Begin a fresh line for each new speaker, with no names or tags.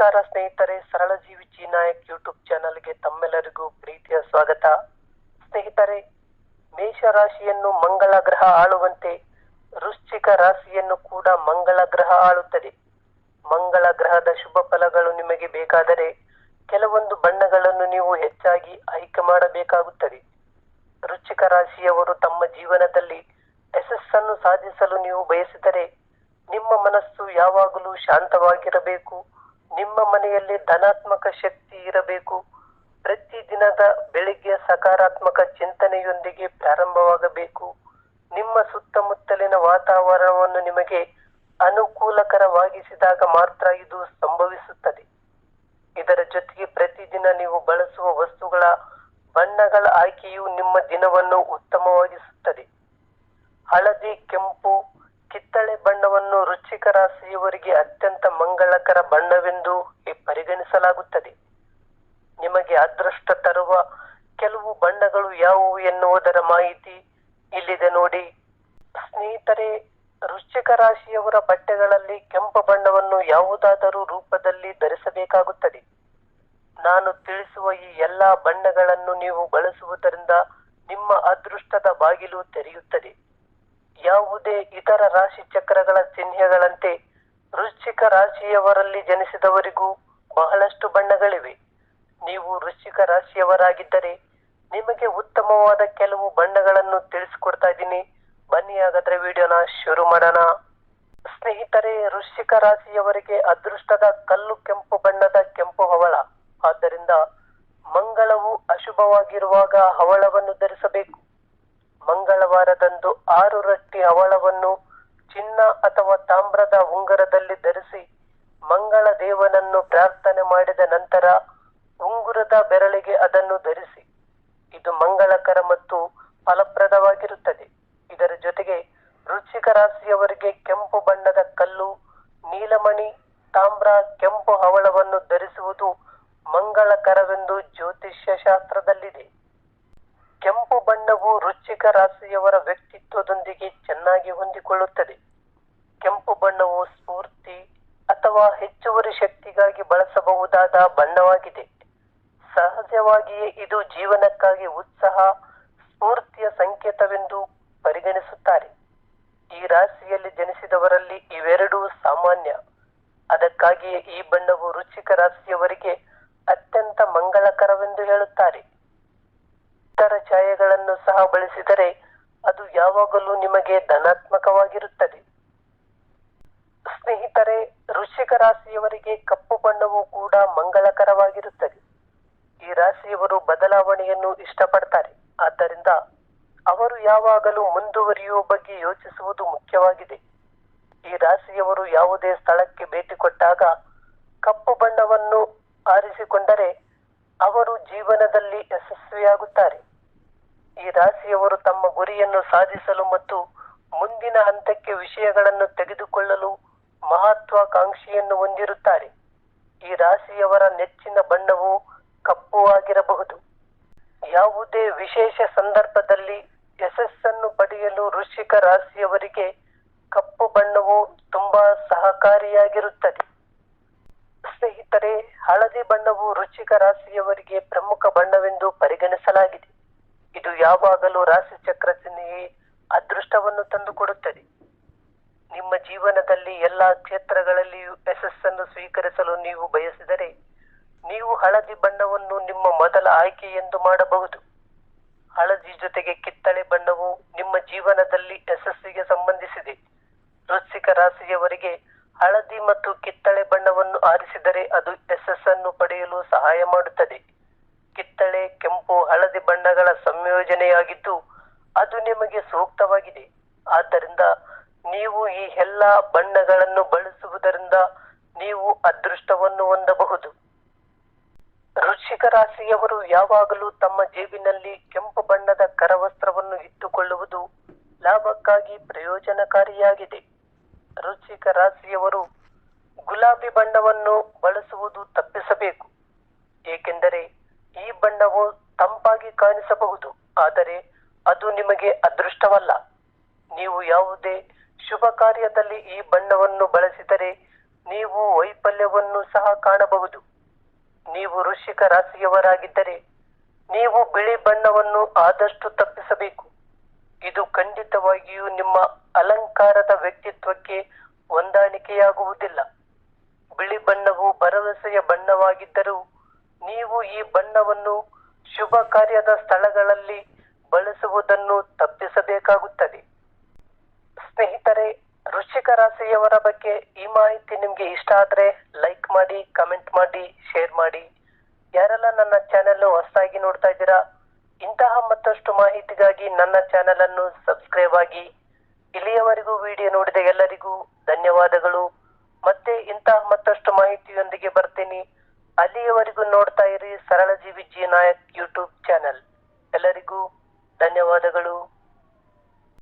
ನಮಸ್ಕಾರ ಸ್ನೇಹಿತರೆ, ಸರಳ ಜೀವಿ ಜಿ ನಾಯಕ್ ಯೂಟ್ಯೂಬ್ ಚಾನಲ್ಗೆ ತಮ್ಮೆಲ್ಲರಿಗೂ ಪ್ರೀತಿಯ ಸ್ವಾಗತ. ಸ್ನೇಹಿತರೆ ಮೇಷ ರಾಶಿಯನ್ನು ಮಂಗಳ ಗ್ರಹ ಆಳುವಂತೆ ವೃಶ್ಚಿಕ ರಾಶಿಯನ್ನು ಕೂಡ ಮಂಗಳ ಗ್ರಹ ಆಳುತ್ತದೆ. ಮಂಗಳ ಗ್ರಹದ ಶುಭ ಫಲಗಳು ನಿಮಗೆ ಬೇಕಾದರೆ ಕೆಲವೊಂದು ಬಣ್ಣಗಳನ್ನು ನೀವು ಹೆಚ್ಚಾಗಿ ಆಯ್ಕೆ ಮಾಡಬೇಕಾಗುತ್ತದೆ. ವೃಶ್ಚಿಕ ರಾಶಿಯವರು ತಮ್ಮ ಜೀವನದಲ್ಲಿ ಯಶಸ್ಸನ್ನು ಸಾಧಿಸಲು ನೀವು ಬಯಸಿದರೆ ನಿಮ್ಮ ಮನಸ್ಸು ಯಾವಾಗಲೂ ಶಾಂತವಾಗಿರಬೇಕು. ನಿಮ್ಮ ಮನೆಯಲ್ಲಿ ಧನಾತ್ಮಕ ಶಕ್ತಿ ಇರಬೇಕು. ಪ್ರತಿದಿನದ ಬೆಳಿಗ್ಗೆ ಸಕಾರಾತ್ಮಕ ಚಿಂತನೆಯೊಂದಿಗೆ ಪ್ರಾರಂಭವಾಗಬೇಕು. ನಿಮ್ಮ ಸುತ್ತಮುತ್ತಲಿನ ವಾತಾವರಣವನ್ನು ನಿಮಗೆ ಅನುಕೂಲಕರವಾಗಿಸಿದಾಗ ಮಾತ್ರ ಇದು ಸಂಭವಿಸುತ್ತದೆ. ಇದರ ಜೊತೆಗೆ ಪ್ರತಿದಿನ ನೀವು ಬಳಸುವ ವಸ್ತುಗಳ ಬಣ್ಣಗಳ ಆಯ್ಕೆಯು ನಿಮ್ಮ ದಿನವನ್ನು ಉತ್ತಮವಾಗಿಸುತ್ತದೆ. ಹಳದಿ, ಕೆಂಪು ಕಿತ್ತಳೆ ಬಣ್ಣವನ್ನು ರುಚಿಕ ರಾಶಿಯವರಿಗೆ ಅತ್ಯಂತ ಮಂಗಳಕರ ಬಣ್ಣವೆಂದು ಪರಿಗಣಿಸಲಾಗುತ್ತದೆ. ನಿಮಗೆ ಅದೃಷ್ಟ ತರುವ ಕೆಲವು ಬಣ್ಣಗಳು ಯಾವುವು ಎನ್ನುವುದರ ಮಾಹಿತಿ ಇಲ್ಲಿದೆ ನೋಡಿ. ಸ್ನೇಹಿತರೆ, ರುಚಿಕ ರಾಶಿಯವರ ಬಟ್ಟೆಗಳಲ್ಲಿ ಕೆಂಪು ಬಣ್ಣವನ್ನು ಯಾವುದಾದರೂ ರೂಪದಲ್ಲಿ ಧರಿಸಬೇಕಾಗುತ್ತದೆ. ನಾನು ತಿಳಿಸುವ ಈ ಎಲ್ಲಾ ಬಣ್ಣಗಳನ್ನು ನೀವು ಬಳಸುವುದರಿಂದ ನಿಮ್ಮ ಅದೃಷ್ಟದ ಬಾಗಿಲು ತೆರೆಯುತ್ತದೆ. ಯಾವುದೇ ಇತರ ರಾಶಿ ಚಕ್ರಗಳ ಚಿಹ್ನೆಗಳಂತೆ ವೃಶ್ಚಿಕ ರಾಶಿಯವರಲ್ಲಿ ಜನಿಸಿದವರಿಗೂ ಬಹಳಷ್ಟು ಬಣ್ಣಗಳಿವೆ. ನೀವು ವೃಶ್ಚಿಕ ರಾಶಿಯವರಾಗಿದ್ದರೆ ನಿಮಗೆ ಉತ್ತಮವಾದ ಕೆಲವು ಬಣ್ಣಗಳನ್ನು ತಿಳಿಸಿಕೊಡ್ತಾ ಇದ್ದೀನಿ. ಬನ್ನಿ ಹಾಗಾದ್ರೆ ವಿಡಿಯೋನ ಶುರು ಮಾಡೋಣ. ಸ್ನೇಹಿತರೆ, ವೃಶ್ಚಿಕ ರಾಶಿಯವರಿಗೆ ಅದೃಷ್ಟದ ಕಲ್ಲು ಕೆಂಪು ಬಣ್ಣದ ಕೆಂಪು ಹವಳ. ಆದ್ದರಿಂದ ಮಂಗಳವು ಅಶುಭವಾಗಿರುವಾಗ ಹವಳವನ್ನು ಧರಿಸಬೇಕು. ಮಂಗಳವಾರದಂದು ಆರು ರಟ್ಟಿ ಹವಳವನ್ನು ಚಿನ್ನ ಅಥವಾ ತಾಮ್ರದ ಉಂಗುರದಲ್ಲಿ ಧರಿಸಿ ಮಂಗಳ ದೇವನನ್ನು ಪ್ರಾರ್ಥನೆ ಮಾಡಿದ ನಂತರ ಉಂಗುರದ ಬೆರಳಿಗೆ ಅದನ್ನು ಧರಿಸಿ. ಇದು ಮಂಗಳಕರ ಮತ್ತು ಫಲಪ್ರದವಾಗಿರುತ್ತದೆ. ಇದರ ಜೊತೆಗೆ ವೃಶ್ಚಿಕ ರಾಶಿಯವರಿಗೆ ಕೆಂಪು ಬಣ್ಣದ ಕಲ್ಲು, ನೀಲಮಣಿ, ತಾಮ್ರ, ಕೆಂಪು ಹವಳವನ್ನು ಧರಿಸುವುದು ಮಂಗಳಕರವೆಂದು ಜ್ಯೋತಿಷ್ಯ ಶಾಸ್ತ್ರದಲ್ಲಿದೆ ವೃಶ್ಚಿಕ ರಾಶಿಯವರ ವ್ಯಕ್ತಿತ್ವದೊಂದಿಗೆ ಚೆನ್ನಾಗಿ ಹೊಂದಿಕೊಳ್ಳುತ್ತದೆ. ಕೆಂಪು ಬಣ್ಣವು ಸ್ಫೂರ್ತಿ ಅಥವಾ ಹೆಚ್ಚುವರಿ ಶಕ್ತಿಗಾಗಿ ಬಳಸಬಹುದಾದ ಬಣ್ಣವಾಗಿದೆ. ಸಹಜವಾಗಿಯೇ ಇದು ಜೀವನಕ್ಕಾಗಿ ಉತ್ಸಾಹ, ಸ್ಫೂರ್ತಿಯ ಸಂಕೇತವೆಂದು ಪರಿಗಣಿಸುತ್ತಾರೆ. ಈ ರಾಶಿಯಲ್ಲಿ ಜನಿಸಿದವರಲ್ಲಿ ಇವೆರಡೂ ಸಾಮಾನ್ಯ. ಅದಕ್ಕಾಗಿಯೇ ಈ ಬಣ್ಣವು ರುಚಿಕ ರಾಶಿಯವರಿಗೆ ಅತ್ಯಂತ ಮಂಗಳಕರವೆಂದು ಹೇಳುತ್ತಾರೆ. ಇತರ ಛಾಯೆಗಳನ್ನು ಸಹ ಬಳಸಿದರೆ ಅದು ಯಾವಾಗಲೂ ನಿಮಗೆ ಧನಾತ್ಮಕವಾಗಿರುತ್ತದೆ. ಸ್ನೇಹಿತರೆ, ವೃಶ್ಚಿಕ ರಾಶಿಯವರಿಗೆ ಕಪ್ಪು ಬಣ್ಣವು ಕೂಡ ಮಂಗಳಕರವಾಗಿರುತ್ತದೆ. ಈ ರಾಶಿಯವರು ಬದಲಾವಣೆಯನ್ನು ಇಷ್ಟಪಡ್ತಾರೆ. ಆದ್ದರಿಂದ ಅವರು ಯಾವಾಗಲೂ ಮುಂದುವರಿಯುವ ಬಗ್ಗೆ ಯೋಚಿಸುವುದು ಮುಖ್ಯವಾಗಿದೆ. ಈ ರಾಶಿಯವರು ಯಾವುದೇ ಸ್ಥಳಕ್ಕೆ ಭೇಟಿ ಕೊಟ್ಟಾಗ ಕಪ್ಪು ಬಣ್ಣವನ್ನು ಆರಿಸಿಕೊಂಡರೆ ಅವರು ಜೀವನದಲ್ಲಿ ಯಶಸ್ವಿಯಾಗುತ್ತಾರೆ. ಈ ರಾಶಿಯವರು ತಮ್ಮ ಗುರಿಯನ್ನು ಸಾಧಿಸಲು ಮತ್ತು ಮುಂದಿನ ಹಂತಕ್ಕೆ ವಿಷಯಗಳನ್ನು ತೆಗೆದುಕೊಳ್ಳಲು ಮಹತ್ವಾಕಾಂಕ್ಷೆಯನ್ನು ಹೊಂದಿರುತ್ತಾರೆ. ಈ ರಾಶಿಯವರ ನೆಚ್ಚಿನ ಬಣ್ಣವು ಕಪ್ಪು ಆಗಿರಬಹುದು. ಯಾವುದೇ ವಿಶೇಷ ಸಂದರ್ಭದಲ್ಲಿ ಯಶಸ್ಸನ್ನು ಪಡೆಯಲು ವೃಶ್ಚಿಕ ರಾಶಿಯವರಿಗೆ ಕಪ್ಪು ಬಣ್ಣವು ತುಂಬಾ ಸಹಕಾರಿಯಾಗಿರುತ್ತದೆ. ಸ್ನೇಹಿತರೆ, ಹಳದಿ ಬಣ್ಣವು ವೃಶ್ಚಿಕ ರಾಶಿಯವರಿಗೆ ಪ್ರಮುಖ ಬಣ್ಣವೆಂದು ಪರಿಗಣಿಸಲಾಗಿದೆ. ಇದು ಯಾವಾಗಲೂ ರಾಶಿ ಚಕ್ರ ಅದೃಷ್ಟವನ್ನು ತಂದುಕೊಡುತ್ತದೆ ನಿಮ್ಮ ಜೀವನದಲ್ಲಿ ಎಲ್ಲಾ ಕ್ಷೇತ್ರಗಳಲ್ಲಿಯೂ ಯಶಸ್ಸನ್ನು ಸ್ವೀಕರಿಸಲು ನೀವು ಬಯಸಿದರೆ ನೀವು ಹಳದಿ ಬಣ್ಣವನ್ನು ನಿಮ್ಮ ಮೊದಲ ಆಯ್ಕೆ ಎಂದು ಮಾಡಬಹುದು. ಹಳದಿ ಜೊತೆಗೆ ಕಿತ್ತಳೆ ಬಣ್ಣವು ನಿಮ್ಮ ಜೀವನದಲ್ಲಿ ಯಶಸ್ಸಿಗೆ ಸಂಬಂಧಿಸಿದೆ. ವೃಶ್ಚಿಕ ರಾಶಿಯವರಿಗೆ ಹಳದಿ ಮತ್ತು ಕಿತ್ತಳೆ ಬಣ್ಣವನ್ನು ಆರಿಸಿದರೆ ಅದು ಯಶಸ್ಸನ್ನು ಪಡೆಯಲು ಸಹಾಯ ಮಾಡುತ್ತದೆ ಕಿತ್ತಳೆ ಕೆಂಪು ಹಳದಿ ಬಣ್ಣಗಳ ಅದು ನಿಮಗೆ ಸೂಕ್ತವಾಗಿದೆ. ಆದ್ದರಿಂದ ನೀವು ಈ ಎಲ್ಲ ಬಣ್ಣಗಳನ್ನು ಬಳಸುವುದರಿಂದ ನೀವು ಅದೃಷ್ಟವನ್ನು ಹೊಂದಬಹುದು. ವೃಶ್ಚಿಕ ರಾಶಿಯವರು ಯಾವಾಗಲೂ ತಮ್ಮ ಜೇಬಿನಲ್ಲಿ ಕೆಂಪು ಬಣ್ಣದ ಕರವಸ್ತ್ರವನ್ನು ಇಟ್ಟುಕೊಳ್ಳುವುದು ಲಾಭಕ್ಕಾಗಿ ಪ್ರಯೋಜನಕಾರಿಯಾಗಿದೆ. ವೃಶ್ಚಿಕ ರಾಶಿಯವರು ಗುಲಾಬಿ ಬಣ್ಣವನ್ನು ಬಳಸುವುದು ತಪ್ಪಿಸಬೇಕು, ಏಕೆಂದರೆ ಈ ಬಣ್ಣವು ತಂಪಾಗಿ ಕಾಣಿಸಬಹುದು. ಆದರೆ ಅದು ನಿಮಗೆ ಅದೃಷ್ಟವಲ್ಲ. ನೀವು ಯಾವುದೇ ಶುಭ ಕಾರ್ಯದಲ್ಲಿ ಈ ಬಣ್ಣವನ್ನು ಬಳಸಿದರೆ ನೀವು ವೈಫಲ್ಯವನ್ನು ಸಹ ಕಾಣಬಹುದು. ನೀವು ವೃಶ್ಚಿಕ ರಾಶಿಯವರಾಗಿದ್ದರೆ ನೀವು ಬಿಳಿ ಬಣ್ಣವನ್ನು ಆದಷ್ಟು ತಪ್ಪಿಸಬೇಕು. ಇದು ಖಂಡಿತವಾಗಿಯೂ ನಿಮ್ಮ ಅಲಂಕಾರದ ವ್ಯಕ್ತಿತ್ವಕ್ಕೆ ಹೊಂದಾಣಿಕೆಯಾಗುವುದಿಲ್ಲ. ಬಿಳಿ ಬಣ್ಣವು ಭರವಸೆಯ ಬಣ್ಣವಾಗಿದ್ದರೂ ನೀವು ಈ ಬಣ್ಣವನ್ನು ಶುಭ ಕಾರ್ಯದ ಸ್ಥಳಗಳಲ್ಲಿ ಬಳಸುವುದನ್ನು ತಪ್ಪಿಸಬೇಕಾಗುತ್ತದೆ. ಸ್ನೇಹಿತರೆ, ವೃಶ್ಚಿಕ ರಾಶಿಯವರ ಬಗ್ಗೆ ಈ ಮಾಹಿತಿ ನಿಮಗೆ ಇಷ್ಟ ಆದರೆ ಲೈಕ್ ಮಾಡಿ, ಕಮೆಂಟ್ ಮಾಡಿ, ಶೇರ್ ಮಾಡಿ. ಯಾರೆಲ್ಲ ನನ್ನ ಚಾನೆಲ್ ಹೊಸದಾಗಿ ನೋಡ್ತಾ ಇದ್ದೀರಾ, ಇಂತಹ ಮತ್ತಷ್ಟು ಮಾಹಿತಿಗಾಗಿ ನನ್ನ ಚಾನೆಲ್ ಅನ್ನು ಸಬ್ಸ್ಕ್ರೈಬ್ ಆಗಿ. ಇಲ್ಲಿಯವರೆಗೂ ವಿಡಿಯೋ ನೋಡಿದ ಎಲ್ಲರಿಗೂ ಧನ್ಯವಾದಗಳು. ಮತ್ತೆ ಇಂತಹ ಮತ್ತಷ್ಟು ಮಾಹಿತಿಯೊಂದಿಗೆ ಬರ್ತೀನಿ. ಅಲ್ಲಿಯವರೆಗೂ ನೋಡ್ತಾ ಇರಿ ಸರಳ ಜೀವಿ ಜಿ ನಾಯಕ್ ಯೂಟ್ಯೂಬ್ ಚಾನೆಲ್. ಎಲ್ಲರಿಗೂ ಧನ್ಯವಾದಗಳು.